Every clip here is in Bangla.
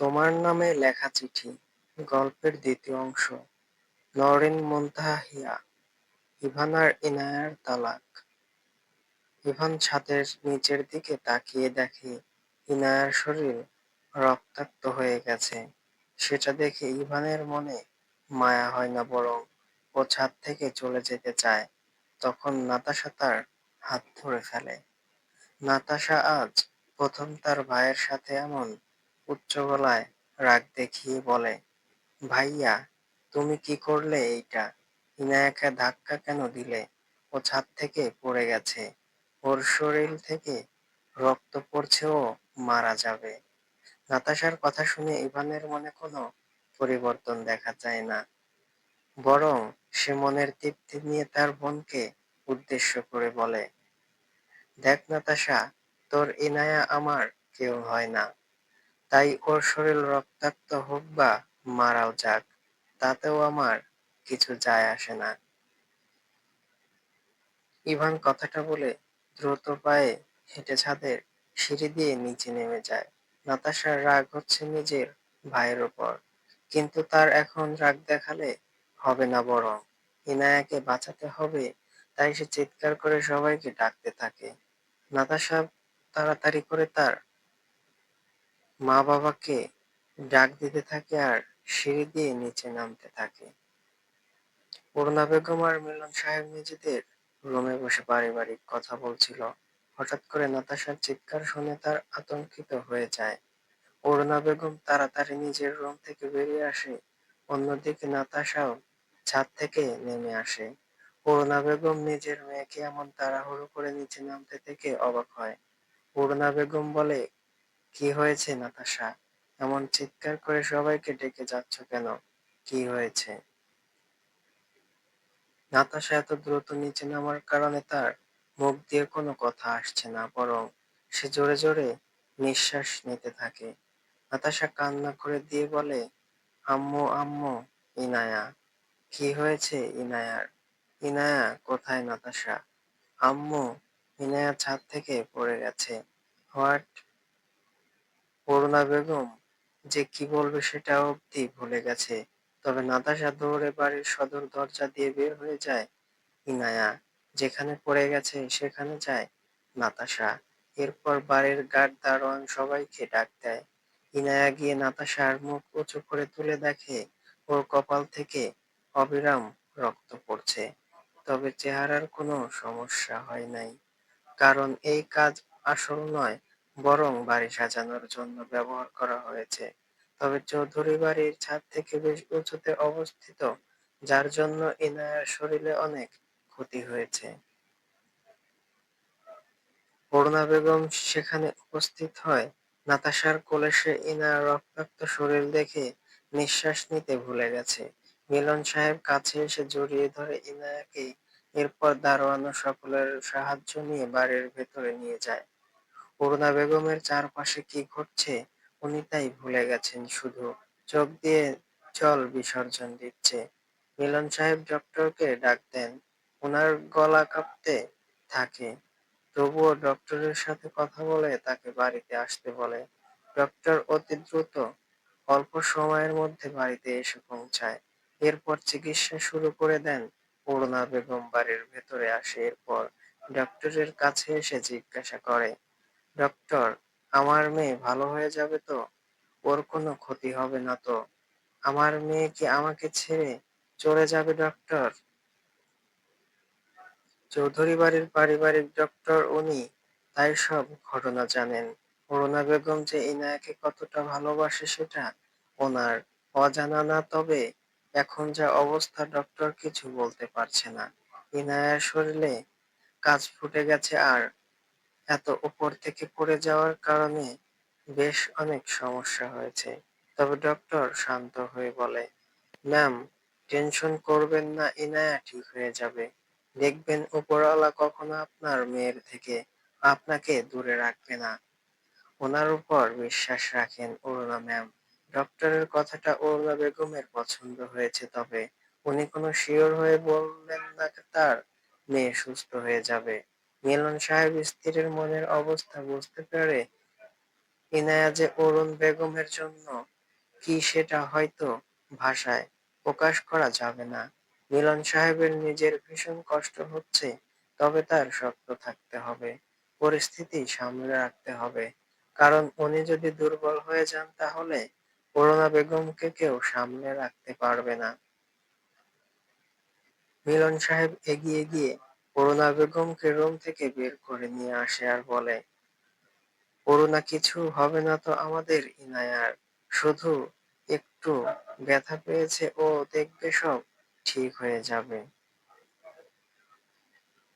তোমার নামে লেখা চিঠি, গল্পের দ্বিতীয় অংশ। নরেন মুনতাহিয়া ইভান আর ইনায়ার তালাক। ইভান ছাদের নিচের দিকে তাকিয়ে দেখে ইনায়ার শরীর রক্তাক্ত হয়ে গেছে। সেটা দেখে ইভানের মনে মায়া হয় না বরং ও ছাদ থেকে চলে যেতে চায়। তখন নাতাশা তার হাত ধরে ফেলে। নাতাশা আজ প্রথম তার ভাইয়ের সাথে এমন উচ্চ গলায় রাগ দেখিয়ে বলে, ভাইয়া, তুমি কি করলে এইটা? ইনায়াকে ধাক্কা কেন দিলে? ও ছাদ থেকে পড়ে গেছে। ওর শরীর থেকে রক্ত পড়ছে ও মারা যাবে। নাতাশার কথা শুনে ইভানের মনে কোনো পরিবর্তন দেখা যায় না। বরং সে মনের তৃপ্তি নিয়ে তার বোনকে উদ্দেশ্য করে বলে, দেখ নাতাশা, তোর ইনায়া আমার কেউ হয় না। তাই ওর শরীর রক্তাক্ত হোক বা মারাও যাক, তাতেও আমার কিছু যায় আসে না। ইভান কথাটা বলে দ্রুত পায়ে হেঁটে ছাদের সিঁড়ি দিয়ে নিচে নেমে যায়। নাতাশার রাগ হচ্ছে নিজের ভাইয়ের ওপর কিন্তু তার এখন রাগ দেখালে হবে না বরং ইনায়াকে বাঁচাতে হবে, তাই সে চিৎকার করে সবাইকে ডাকতে থাকে। নাতাশা তাড়াতাড়ি করে তার মা বাবাকে ডাক দিতে থাকে আর সিঁড়ি দিয়ে নিচে নামতে থাকে। অরুণা বেগম আর মিলন সাহেব নিজেদের রুমে বসে পারিবারিক কথা বলছিল। হঠাৎ করে নাতাশার চিৎকার শুনে তার আতঙ্কিত হয়ে যায়। অরুণা বেগম তাড়াতাড়ি নিজের রুম থেকে বেরিয়ে আসে। অন্যদিকে নাতাশাও ছাদ থেকে নেমে আসে। অরুণা বেগম নিজের মেয়েকে এমন তাড়াহুড়ো করে নিচে নামতে থেকে অবাক হয়। অরুণা বেগম বলে কি হয়েছে, নাতাশা? এমন চিৎকার করে সবাইকে ডেকে যাচ্ছ কেন? কি হয়েছে? নাতাশা এত দ্রুত নিচে নামার কারণে তার মুখ দিয়ে কোনো কথা আসছে না, বরং সে জোরে জোরে নিঃশ্বাস নিতে থাকে। নাতাশা কান্না করে দিয়ে বলে, আম্মু আম্মু, ইনায়া, কি হয়েছে ইনায়ার? ইনায়া, কোথায় নাতাশা? আম্মু, ইনায়া ছাদ থেকে পড়ে গেছে। হোয়াট অরুণা বেগম যে কি বলবে সেটা অবধি ভুলে গেছে। তবে নাতাশা দৌড়ে বাড়ির সদর দরজা দিয়ে বের হয়ে যায় ইনায়া। যেখানে পড়ে গেছে সেখানে যায় নাতাশা। এরপর বাড়ির গার্ড দারোয়ান সবাইকে ডাক দেয়। ইনায়া গিয়ে নাতাশার মুখ উঁচু করে তুলে দেখে, ওর কপাল থেকে অবিরাম রক্ত পড়ছে। তবে চেহারার কোনো সমস্যা হয় নাই। কারণ এই কাজ আসল নয় বরং বাড়ি সাজানোর জন্য ব্যবহার করা হয়েছে। তবে চৌধুরী বাড়ির ছাদ থেকে বেশ উঁচুতে অবস্থিত, যার জন্য ইনায়ার শরীরে অনেক ক্ষতি হয়েছে। অরুণা বেগম সেখানে উপস্থিত হয়। নাতাশার কোলে সে ইনার রক্তাক্ত শরীর দেখে নিঃশ্বাস নিতে ভুলে গেছে। মিলন সাহেব কাছে এসে জড়িয়ে ধরে ইনায়াকে এরপর দারোয়ানো সকলের সাহায্য নিয়ে বাড়ির ভেতরে নিয়ে যায়। অরুণা বেগমের চারপাশে কি ঘটছে? উনি তাই ভুলে গেছেন শুধু। চোখ দিয়ে জল বিসর্জন দিচ্ছে। মিলন সাহেব ডক্টরকে ডাক দেন। ওনার গলা কাঁপতে থাকে। তবুও ডক্টরের সাথে কথা বলে তাকে বাড়িতে আসতে বলে। ডক্টর অতি দ্রুত অল্প সময়ের মধ্যে বাড়িতে এসে পৌঁছায়। এরপর চিকিৎসা শুরু করে দেন। অরুণা বেগম বাড়ির ভেতরে আসে। এরপর ডক্টরের কাছে এসে জিজ্ঞাসা করে ডক্টর আমার মেয়ে ভালো হয়ে যাবে তো? ওর কোনো ক্ষতি হবে না তো? আমার মেয়ে কি আমাকে ছেড়ে চলে যাবে ডক্টর চৌধুরী বাড়ির পারিবারিক ডক্টর উনি তাই সব ঘটনা জানেন। অরুণা বেগম যে ইনায়াকে কতটা ভালোবাসে সেটা ওনার অজানা না, তবে এখন যা অবস্থা ডক্টর কিছু বলতে পারছে না। ইনায়ার শরীরে কাজ ফুটে গেছে আর এত উপর থেকে পড়ে যাওয়ার কারণে বেশ অনেক সমস্যা হয়েছে। তবে ডক্টর শান্ত হয়ে বলে, ম্যাম, টেনশন করবেন না, ইনায়া ঠিক হয়ে যাবে। দেখবেন উপরওয়ালা কখনো আপনার মেয়ের থেকে আপনাকে দূরে রাখবে না। ওনার উপর বিশ্বাস রাখেন অরুণা ম্যাম। ডক্টরের কথাটা অরুণা বেগমের পছন্দ হয়েছে, তবে উনি কোনো শিওর হয়ে বললেন না, তার মেয়ে সুস্থ হয়ে যাবে। মিলন সাহেব স্ত্রীর মনের অবস্থা বুঝতে পেরে ইনায়া যে অরুণ বেগমের জন্য কি সেটা হয়তো ভাষায় প্রকাশ করা যাবে না। মিলন সাহেবের নিজের ভীষণ কষ্ট হচ্ছে, তবে তার শক্ত থাকতে হবে, পরিস্থিতি সামলে রাখতে হবে। কারণ উনি যদি দুর্বল হয়ে যান তাহলে করুণা বেগমকে কেউ সামলে রাখতে পারবে না। মিলন সাহেব এগিয়ে গিয়ে করুণা বেগমকে রুম থেকে বের করে নিয়ে আসে আর বলে করুণা কিছু হবে না তো আমাদের ইনায়ার। শুধু একটু ব্যথা পেয়েছে, ও দেখবে সব ঠিক হয়ে যাবে।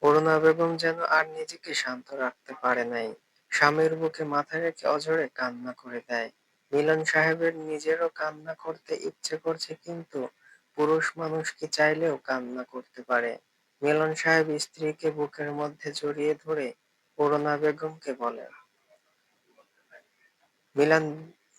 করুণা বেগম যেন আর নিজেকে শান্ত রাখতে পারে নাই। স্বামীর বুকে মাথা রেখে অঝরে কান্না করে দেয়। মিলন সাহেবের নিজেরও কান্না করতে ইচ্ছে করছে, কিন্তু পুরুষ মানুষ কি চাইলেও কান্না করতে পারে। মিলন সাহেব স্ত্রীকে বুকের মধ্যে জড়িয়ে ধরে করুণা বেগমকে বলেন মিলন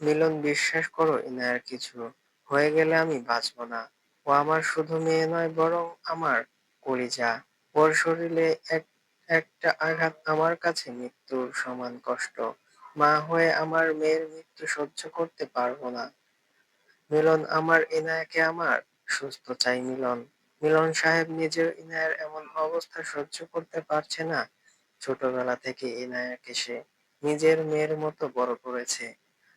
মিলন বিশ্বাস করো ইনায়ার কিছু। হয়ে গেলে আমি বাঁচব না। ও আমার শুধু মেয়ে নয়, বরং আমার কলিজা। ওর শরীরে এক, একটা আঘাত আমার কাছে মৃত্যুর সমান কষ্ট। মা হয়ে আমার মেয়ের মৃত্যু সহ্য করতে পারব না। মিলন, আমার ইনায়াকে আমার সুস্থ চাই মিলন। মিলন সাহেব নিজের ইনায়ের এমন অবস্থা সহ্য করতে পারছে না। ছোটবেলা থেকে ইনায়াকে সে নিজের মেয়ের মতো বড় করেছে।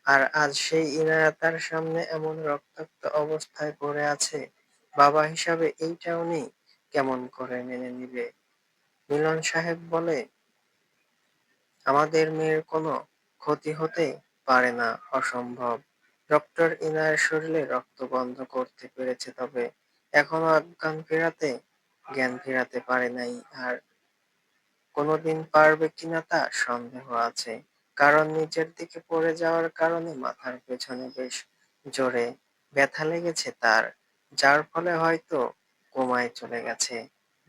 আর আজ সেই ইনায়া তার সামনে এমন রক্তাক্ত অবস্থায় পড়ে আছে, বাবা হিসাবে এইটাও উনি কেমন করে মেনে নিবে। মিলন সাহেব বলে, আমাদের মেয়ের কোনো ক্ষতি হতে পারে না, অসম্ভব। ডক্টর ইনায়ের শরীরে রক্ত বন্ধ করতে পেরেছে তবে এখনও অজ্ঞান ফেরাতে, জ্ঞান ফেরাতে পারে নাই। আর কোনোদিন পারবে কিনা তা সন্দেহ আছে। কারণ নিচের দিকে পড়ে যাওয়ার কারণে মাথার পেছনে বেশ জোরে ব্যথা লেগেছে তার, যার ফলে হয়তো কোমায় চলে গেছে।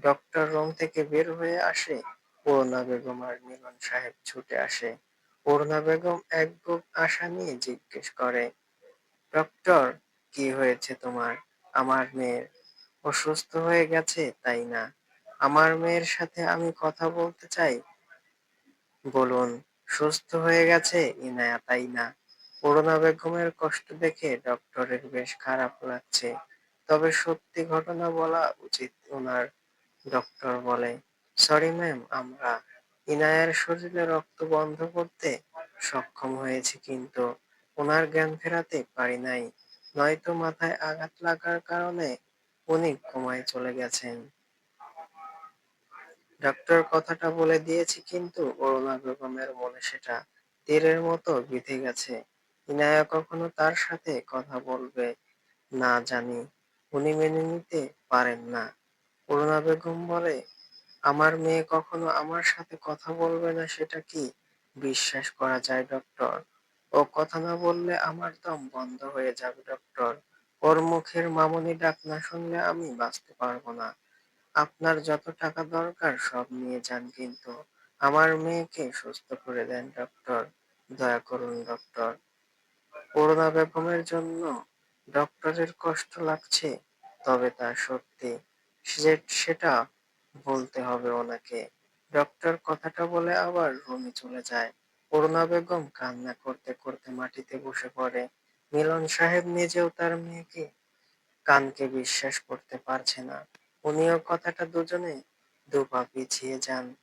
ডক্টর রুম থেকে বের হয়ে আসে পূর্ণা বেগম আর মিলন সাহেব ছুটে আসে। পূর্ণা বেগম এক আশা নিয়ে জিজ্ঞেস করে, ডক্টর, কি হয়েছে তোমার? আমার মেয়ের। অসুস্থ হয়ে গেছে, তাই না? আমার মেয়ের সাথে আমি কথা বলতে চাই? বলুন, সুস্থ হয়ে গেছে ইনায়া তাই না? করুণা বেগমের কষ্ট দেখে ডক্টরের বেশ খারাপ লাগছে। তবে সত্যি ঘটনা বলা উচিত ওনার ডক্টর বলে। সরি ম্যাম, আমরা ইনায়ার শরীরে রক্ত বন্ধ করতে সক্ষম হয়েছি, কিন্তু ওনার জ্ঞান ফেরাতে পারি নাই। নয়তো মাথায় আঘাত লাগার কারণে উনি কোমায় চলে গেছেন। ডাক্তার কথাটা বলে দিয়েছি কিন্তু অরুণা বেগমের মনে সেটা তীরের মতো বিঁধে গেছে। ইনায়া কখনো তার সাথে কথা বলবে না জানি, উনি মেনে নিতে পারেন না। অরুণা বেগম বলে, আমার মেয়ে কখনো আমার সাথে কথা বলবে না, সেটা কি বিশ্বাস করা যায়, ডক্টর? ও কথা না বললে আমার দম বন্ধ হয়ে যাবে ডক্টর ওর মুখের মামনি ডাক না শুনলে আমি বাঁচতে পারব না। আপনার যত টাকা দরকার সব নিয়ে যান কিন্তু। আমার মেয়েকে সুস্থ করে দেন ডক্টর দয়া করুন ডক্টর করোনা বেগমের জন্য ডক্টরের কষ্ট লাগছে, তবে তা সত্যি। সেটা বলতে হবে ওনাকে। ডক্টর কথাটা বলে আবার রুমে চলে যায়। করুণা বেগম কান্না করতে করতে মাটিতে বসে পড়ে। মিলন সাহেব নিজেও তার মেয়েকে কানকে বিশ্বাস করতে পারছে না। উনিও কথাটা দুজনে দুপা পিছিয়ে যান।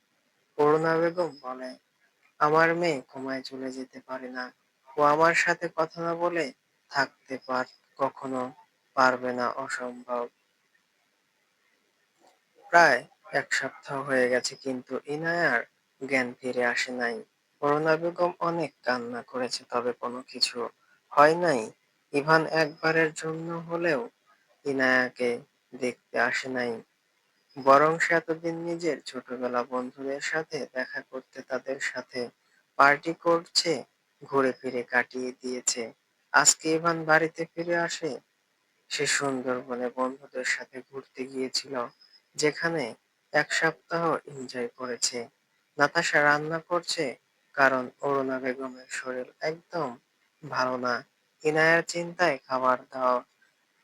করুণা বেগম বলে, আমার মেয়ে ঘুমায় চলে যেতে পারে না। ও আমার সাথে কথা না বলে থাকতে পার, কখনো পারবে না অসম্ভব। প্রায় এক সপ্তাহ হয়ে গেছে কিন্তু ইনায়ার জ্ঞান ফিরে আসে নাই। করুণা বেগম অনেক কান্না করেছে, তবে কোনো কিছু হয় নাই। ইভান একবারের জন্য হলেও ইনায়াকে দেখতে আসে নাই। বরং সে এতদিন নিজের ছোটবেলা বন্ধুদের সাথে দেখা করতে তাদের সাথে পার্টি করছে, ঘুরে ফিরে কাটিয়ে দিয়েছে। আজকে ইভান বাড়িতে ফিরে আসে, সে সুন্দরবনে বন্ধুদের সাথে ঘুরতে গিয়েছিল, যেখানে এক সপ্তাহ এনজয় করেছে। নাতাশা রান্না করছে কারণ অরুণা বেগমের শরীর একদম ভালো না। ইনায়ার চিন্তায় খাবার দাওয়া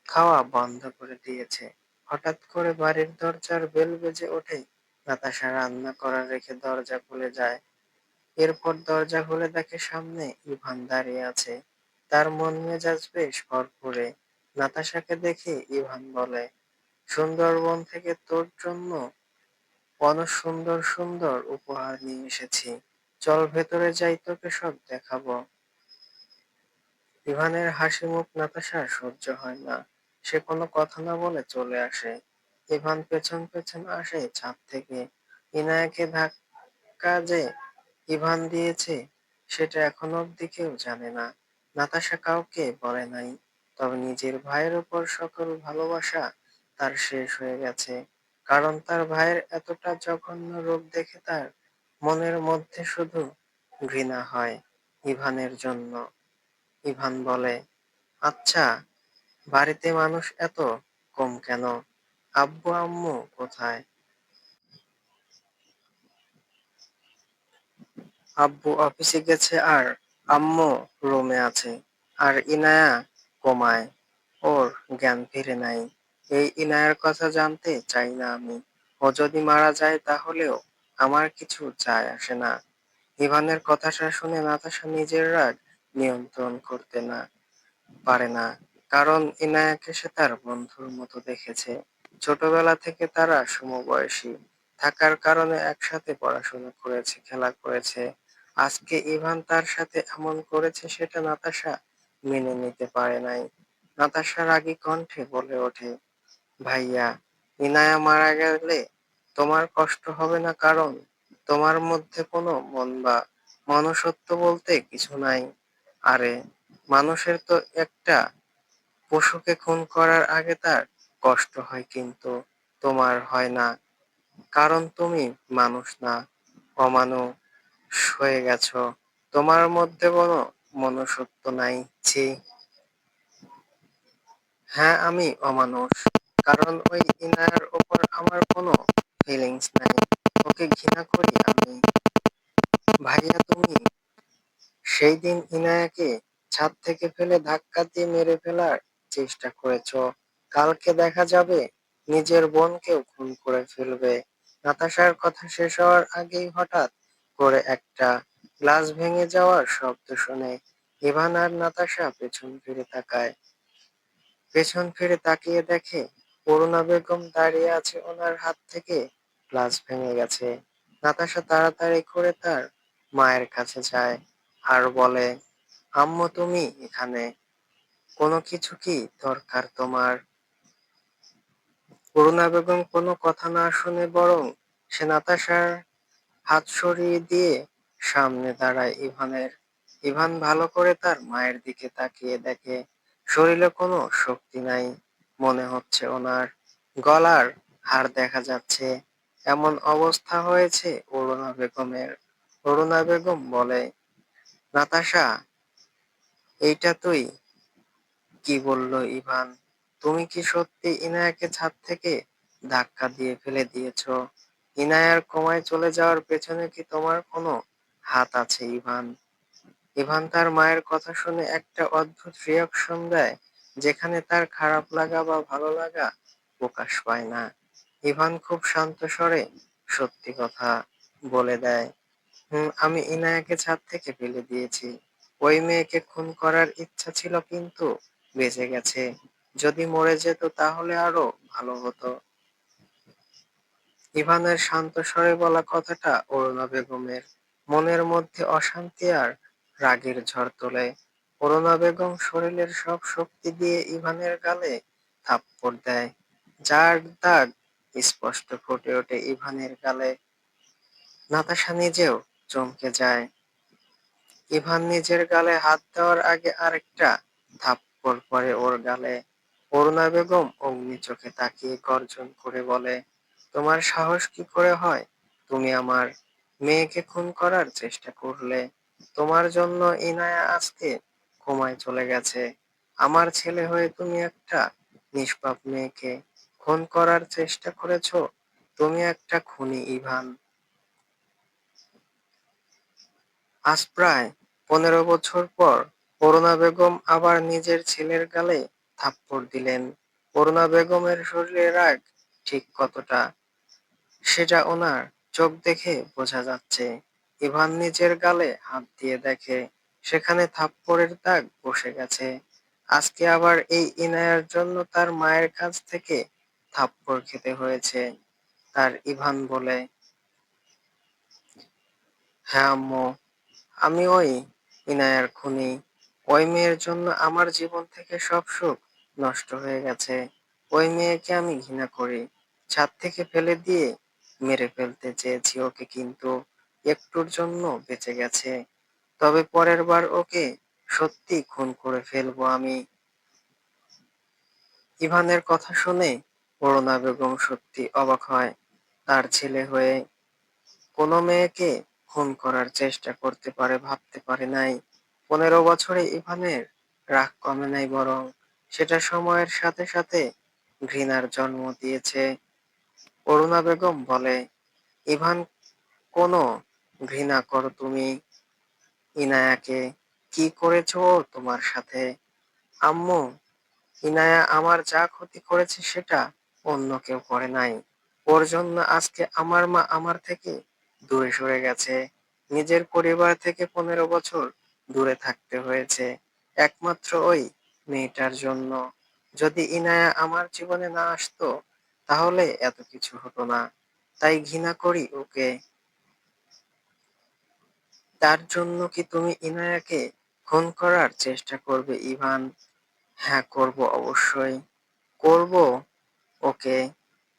খাওয়া বন্ধ করে দিয়েছে। হঠাৎ করে বাড়ির দরজার বেল বেজে ওঠে। নাতাশা রান্না করা রেখে দরজা খুলে যায়। এরপর দরজা খুলে দেখে সামনে ইভান দাঁড়িয়ে আছে। তার মন মেজাজ বেশ ভরপুরে। নাতাশাকে দেখে ইভান বলে, সুন্দরবন থেকে তোর জন্য অনেক সুন্দর সুন্দর উপহার নিয়ে এসেছি। চল ভেতরে যাই, তোকে সব দেখাবো। ইভানের হাসি মুখ নাতাশার সহ্য হয় না। সে কোনো কথা না বলে চলে আসে। ইভান পেছন পেছন আসে ছাদ থেকে। ইনায়াকে ধাক্কা যে ইভান দিয়েছে, সেটা এখনও অব্দি কেউ জানে না। নাতাশা কাউকে বলে নাই। তবে নিজের ভাইয়ের উপর সকল ভালোবাসা তার শেষ হয়ে গেছে। কারণ তার ভাইয়ের এতটা জঘন্য রূপ দেখে তার মনের মধ্যে শুধু ঘৃণা হয় ইভানের জন্য। ইভান বলে আচ্ছা বাড়িতে মানুষ এত কম কেন? আব্বু, আম্মু কোথায়? আব্বু অফিসে গেছে আর আম্মু রুমে আছে আর ইনায়া কমায়। ওর জ্ঞান ফিরে নাই। এই ইনায়ার কথা জানতে চাই না আমি। ও যদি মারা যায় তাহলেও আমার কিছু যায় আসে না। ইভানের কথাটা শুনে নাতাশা নিজের রাগ নিয়ন্ত্রণ করতে না পারে না, কারণ ইনায়াকে সে তার বন্ধুর মতো দেখেছে। ছোটবেলা থেকে তারা সমবয়সী, থাকার কারণে একসাথে পড়াশোনা করেছে, খেলা করেছে। আজকে ইভান তার সাথে এমন করেছে সেটা নাতাশা মেনে নিতে পারে নাই। নাতাশা রাগী কণ্ঠে বলে ওঠে, ভাইয়া, ইনায়া মারা গেলে তোমার কষ্ট হবে না কারণ তোমার মধ্যে কোনো মন বা মনুষ্যত্ব বলতে কিছু নাই। আরে, মানুষের তো একটা পশুকে খুন করার আগে তার কষ্ট হয় কিন্তু তোমার হয় না। কারণ তুমি মানুষ না, অমানুষ হয়ে গেছো। তোমার মধ্যে কোনো মনুষ্যত্ব নাই, ছি। হ্যাঁ আমি অমানুষ। কারণ ওই ইনায়ার ওপর আমার কোনো ফিলিংস নাই ওকে ঘৃণা করি আমি। ভাইয়া, তুমি সেই দিন ইনায়াকে ছাদ থেকে ফেলে ধাক্কা দিয়ে মেরে ফেলার চেষ্টা করেছ। কালকে দেখা যাবে নিজের বোনকেও খুন করে ফেলবে। নাতাশার কথা শেষ হওয়ার আগেই হঠাৎ করে একটা গ্লাস ভেঙে যাওয়ার শব্দ শুনে। ইভান আর নাতাশা পেছন ফিরে তাকায়। পেছন ফিরে তাকিয়ে দেখে করুণা বেগম দাঁড়িয়ে আছে ওনার হাত থেকে গ্লাস ভেঙে গেছে। নাতাশা তাড়াতাড়ি করে তার মায়ের কাছে যায় আর বলে, আম্মু, তুমি এখানে। কোনো কিছু কি দরকার তোমার? করুণা বেগম কোনো কথা না শুনে বরং সে নাতাশার হাত সরিয়ে দিয়ে সামনে দাঁড়ায় ইভানের। ইভান ভালো করে তার মায়ের দিকে তাকিয়ে দেখে, শরীরে কোনো শক্তি নাই, মনে হচ্ছে ওনার গলার হাড় দেখা যাচ্ছে। এমন অবস্থা হয়েছে? অরুণা বেগমের, অরুণা বেগম বলে, নাতাশা, এইটা তুই? কি বলল ইভান, তুমি কি সত্যি ইনায়াকে ছাদ থেকে ধাক্কা দিয়ে ফেলে দিয়েছ? ইনায়ার কমায় চলে যাওয়ার পেছনে কি তোমার কোনো হাত আছে ইভান? ইভান তার মায়ের কথা শুনে একটা অদ্ভুত রিয়াকশন দেয়, যেখানে তার খারাপ লাগা বা ভালো লাগা প্রকাশ পায় না। ইভান খুব শান্ত স্বরে সত্যি কথা বলে দেয়। হুম, আমি ইনায়াকে ছাদ থেকে ফেলে দিয়েছি। ওই মেয়েকে খুন করার ইচ্ছা ছিল কিন্তু বেঁচে গেছে। যদি মরে যেত তাহলে আরও ভালো হতো। ইভানের শান্ত স্বরে বলা কথাটা অরুণা বেগমের। মনের মধ্যে অশান্তি আর রাগের ঝড় তোলে। অরুণা বেগম শরীরের সব শক্তি দিয়ে ইভানের গালে থাপ্পড় দেয়। যার দাগ স্পষ্ট ফুটে ওঠে ইভানের গালে। নাতাশা নিজেও চমকে যায়। ইভান নিজের গালে হাত দেওয়ার আগে আরেকটা থাপ্পড় পড়ে ওর গালে। অরুণা বেগম অগ্নি চোখে তাকিয়ে গর্জন করে বলে, তোমার সাহস কি করে হয়? তুমি আমার মেয়েকে খুন করার চেষ্টা করলে। তোমার জন্য ইনায়া আজকে ঘুমায় চলে গেছে। আমার ছেলে হয়ে তুমি একটা নিষ্পাপ মেয়েকে খুন করার চেষ্টা করেছ? তুমি একটা খুনি, ইভান। আজ প্রায় পনেরো বছর পর অরুণা বেগম আবার নিজের ছেলের গালে থাপ্পড় দিলেন। অরুণা বেগমের শরীরে রাগ ঠিক কতটা, সেটা ওনার চোখ দেখে বোঝা যাচ্ছে। ইভান নিজের গালে হাত দিয়ে দেখে, সেখানে থাপ্পড়ের দাগ বসে গেছে। আজকে আবার এই ইনায়ার জন্য তার মায়ের কাছ থেকে থাপ্পড় খেতে হয়েছে, তার ইভান বলে হ্যাঁ আম্মু, আমি ওই ইনায়ার খুনি। ওই মেয়ের জন্য আমার জীবন থেকে সব সুখ নষ্ট হয়ে গেছে। ওই মেয়েকে আমি ঘৃণা করি। ছাদ থেকে ফেলে দিয়ে মেরে ফেলতে চেয়েছি ওকে, কিন্তু একটুর জন্য বেঁচে গেছে। তবে পরের বার ওকে সত্যি খুন করে ফেলব আমি। ইভানের কথা শুনে করুণা বেগম সত্যি অবাক হয়। তার ছেলে হয়ে কোনো মেয়েকে খুন করার চেষ্টা করতে পারে, ভাবতে পারে নাই। পনেরো বছরে ইভানের রাগ কমে নাই বরং সেটা সময়ের সাথে সাথে ঘৃণার জন্ম দিয়েছে। অরুণা বেগম বলে, ইভান, কোনো ঘৃণা করো তুমি। ইনায়াকে কি করেছ তোমার সাথে? আম্মু, ইনায়া আমার যা ক্ষতি করেছে সেটা অন্য কেউ করে নাই। ওর জন্য আজকে আমার মা আমার থেকে দূরে সরে গেছে। নিজের পরিবার থেকে পনেরো বছর দূরে থাকতে হয়েছে। একমাত্র ওই মেয়েটার জন্য। যদি ইনায়া আমার জীবনে না আসতো, তাহলে এত কিছু হতো না। তাই ঘৃণা করি ওকে। তার জন্য কি তুমি ইনায়াকে খুন করার চেষ্টা করবে, ইভান? হ্যাঁ করব অবশ্যই। করব ওকে,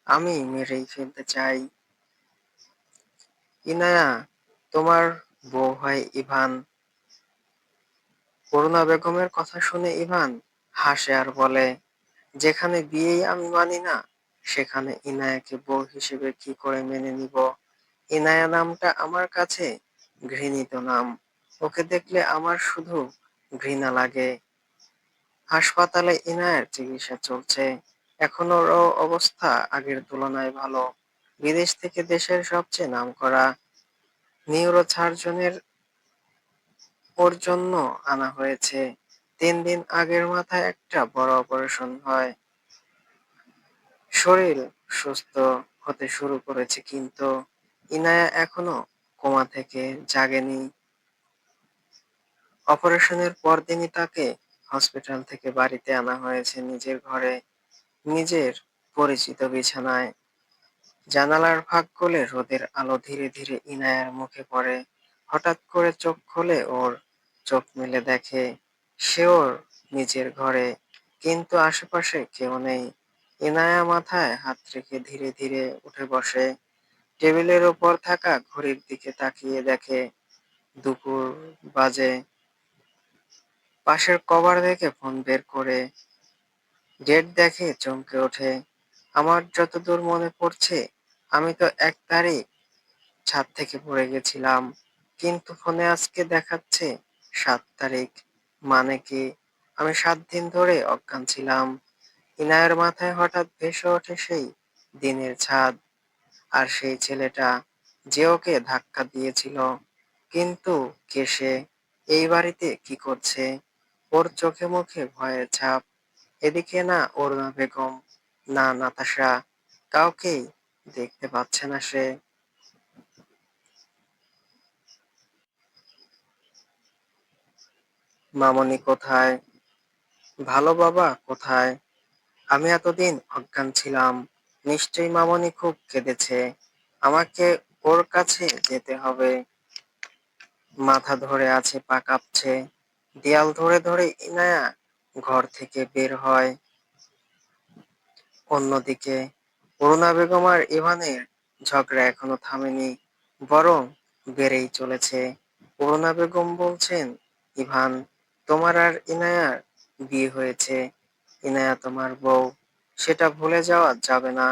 আমি মেরেই ফেলতে চাই। ইনায়া, তোমার বউ হয় ইভান। করুণা বেগমের কথা শুনে ইভান হাসে আর বলে, যেখানে বিয়েই আমি মানি না, সেখানে ইনায়াকে বউ হিসেবে কি করে মেনে নিব? ইনায়া নামটা আমার কাছে ঘৃণিত নাম। ওকে দেখলে আমার শুধু ঘৃণা লাগে। হাসপাতালে ইনায়ার চিকিৎসা চলছে। এখন ওর অবস্থা আগের তুলনায় ভালো। বিদেশ থেকে দেশের সবচেয়ে নামকরা নিউরো সার্জনের ওর জন্য আনা হয়েছে। তিন দিন আগের মাথায় একটা বড় অপারেশন হয়। শরীর সুস্থ হতে শুরু করেছে কিন্তু ইনায়া এখনও কোমা থেকে জাগেনি। অপারেশনের পরদিনই তাকে হসপিটাল থেকে বাড়িতে আনা হয়েছে নিজের ঘরে। নিজের পরিচিত বিছানায়। জানালার ফাঁক গলে রোদের আলো ধীরে ধীরে ইনায়ার মুখে পড়ে। হঠাৎ করে চোখ খুলে ওর, চোখ মেলে দেখে। সে ওর নিজের ঘরে, কিন্তু আশেপাশে কেউ নেই। ইনায়া মাথায় হাত রেখে ধীরে ধীরে উঠে বসে। টেবিলের ওপর থাকা ঘড়ির দিকে তাকিয়ে দেখে। দুপুর বাজে। পাশের কভার দেখে ফোন বের করে। ডেট দেখে চমকে ওঠে। আমার যতদূর মনে পড়ছে, আমি তো এক তারিখ ছাদ থেকে পড়ে গেছিলাম, কিন্তু ফোনে আজকে দেখাচ্ছে সাত তারিখ। মানে কি? আমি সাত দিন ধরে অজ্ঞান ছিলাম। ইনায়ের মাথায় হঠাৎ ভেসে ওঠে সেই দিনের ছাদ। আর সেই ছেলেটা যে ওকে ধাক্কা দিয়েছিল। কিন্তু কে সে? এই বাড়িতে কি করছে? ওর চোখে মুখে ভয়ের ছাপ। এদিকে না অরুণা বেগম, না নাতাশা, কাউকেই দেখতে পাচ্ছে না সে। মামনি কোথায়? ভালো বাবা কোথায়? আমি এতদিন অজ্ঞান ছিলাম। নিশ্চয়ই মামনি খুব কেঁদেছে। আমাকে ওর কাছে যেতে হবে। মাথা ধরে আছে, পা কাঁপছে। দেয়াল ধরে ধরে ইনায়া ঘর থেকে বের হয়। অন্যদিকে অরুণা বেগম আর ইভানের ঝগড়া এখনও থামেনি, বরং বেড়েই চলেছে। অরুণা বেগম বলছেন, ইভান, তোমার আর ইনায়ার বিয়ে হয়েছে। ইনায়া তোমার বউ, সেটা ভুলে যাওয়া যাবে না।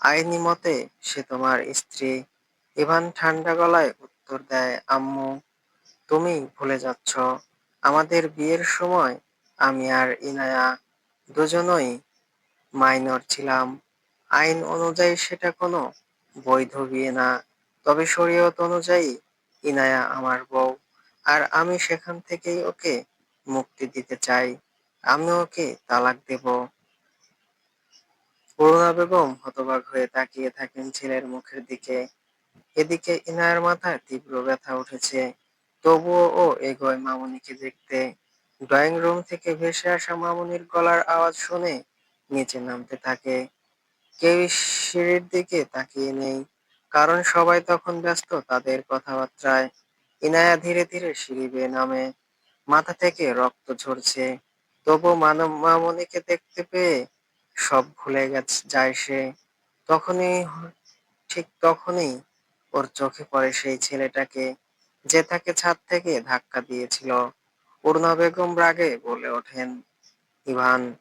আইনি মতে সে তোমার স্ত্রী। ইভান ঠান্ডা গলায় উত্তর দেয়, আম্মু, তুমি ভুলে যাচ্ছ। আমাদের বিয়ের সময় আমি আর ইনায়া দুজনই মাইনর ছিলাম। আইন অনুযায়ী সেটা কোনো বৈধ বিয়ে না, তবে শরীয়ত অনুযায়ী ইনায়া আমার বউ, আর আমি সেখান থেকেই ওকে মুক্তি দিতে চাই। আমি ওকে তালাক দেব। করুণা বেগম হতবাক হয়ে তাকিয়ে থাকেন ছেলের মুখের দিকে। এদিকে ইনায়ের মাথায় তীব্র ব্যথা উঠেছে, তবুও ও এগোয় মামনিকে দেখতে। ড্রয়িং রুম থেকে ভেসে আসা মামুনির গলার আওয়াজ শুনে নিচে নামতে থাকে। কেউই সিঁড়ির দিকে তাকিয়ে নেই, কারণ সবাই তখন ব্যস্ত তাদের কথাবার্তায়। ইনায়া ধীরে ধীরে সিঁড়ি বেয়ে নামে, মাথা থেকে রক্ত ঝরছে। তবু মানব মামনিকে দেখতে পেয়ে সব ভুলে গেছে, যায় সে। তখনই ঠিক তখনই ওর চোখে পড়ে সেই ছেলেটাকে, যে তাকে ছাদ থেকে ধাক্কা দিয়েছিল। পূর্ণা বেগম রাগে বলে ওঠেন, ইভান,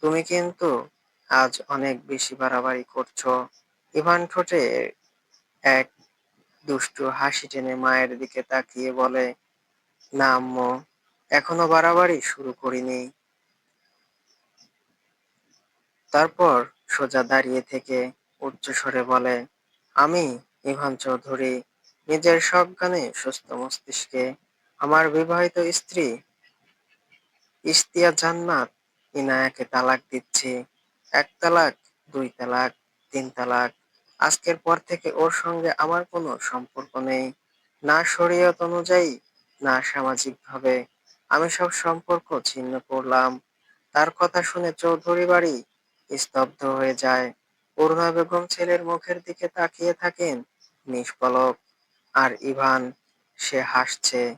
তুমি কিন্তু আজ অনেক বেশি বাড়াবাড়ি করছ। ইভান ঠোঁটে এক দুষ্টু হাসি টেনে মায়ের দিকে তাকিয়ে বলে, না আম্মু, এখনও বাড়াবাড়ি শুরু করিনি। তারপর সোজা দাঁড়িয়ে থেকে উচ্চস্বরে বলে, আমি ইভান চৌধুরী, নিজের সজ্ঞানে সুস্থ মস্তিষ্কে। আমার বিবাহিত স্ত্রী ইস্তিয়া জান্নাত। ইনায়াকে তালাক দিচ্ছে। এক তালাক, দুই তালাক, তিন তালাক। আজকের পর থেকে ওর সঙ্গে আমার কোনো সম্পর্ক নেই। না শরীয়ত অনুযায়ী, না সামাজিকভাবে। আমি সব সম্পর্ক ছিন্ন করলাম। তার কথা শুনে চৌধুরী বাড়ি স্তব্ধ হয়ে যায়। অরুণা বেগম ছেলের মুখের দিকে তাকিয়ে থাকেন, নিষ্পলক। আর ইভান, সে হাসছে।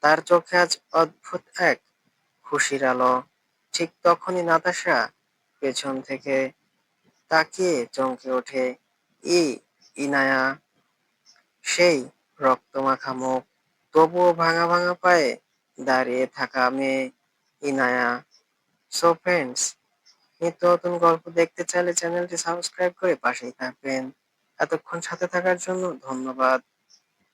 তার চোখে আজ অদ্ভুত এক খুশির আলো। ঠিক তখনই নাতাশা পেছন থেকে তাকিয়ে চমকে ওঠে। ই, ইনায়া, সেই রক্তমাখা মুখ। তবুও ভাঙা ভাঙা পায়ে দাঁড়িয়ে থাকা মেয়ে ইনায়া। সো ফ্রেন্ডস নিত্য নতুন গল্প দেখতে চাইলে চ্যানেলটি সাবস্ক্রাইব করে পাশেই থাকবেন। এতক্ষণ সাথে থাকার জন্য ধন্যবাদ।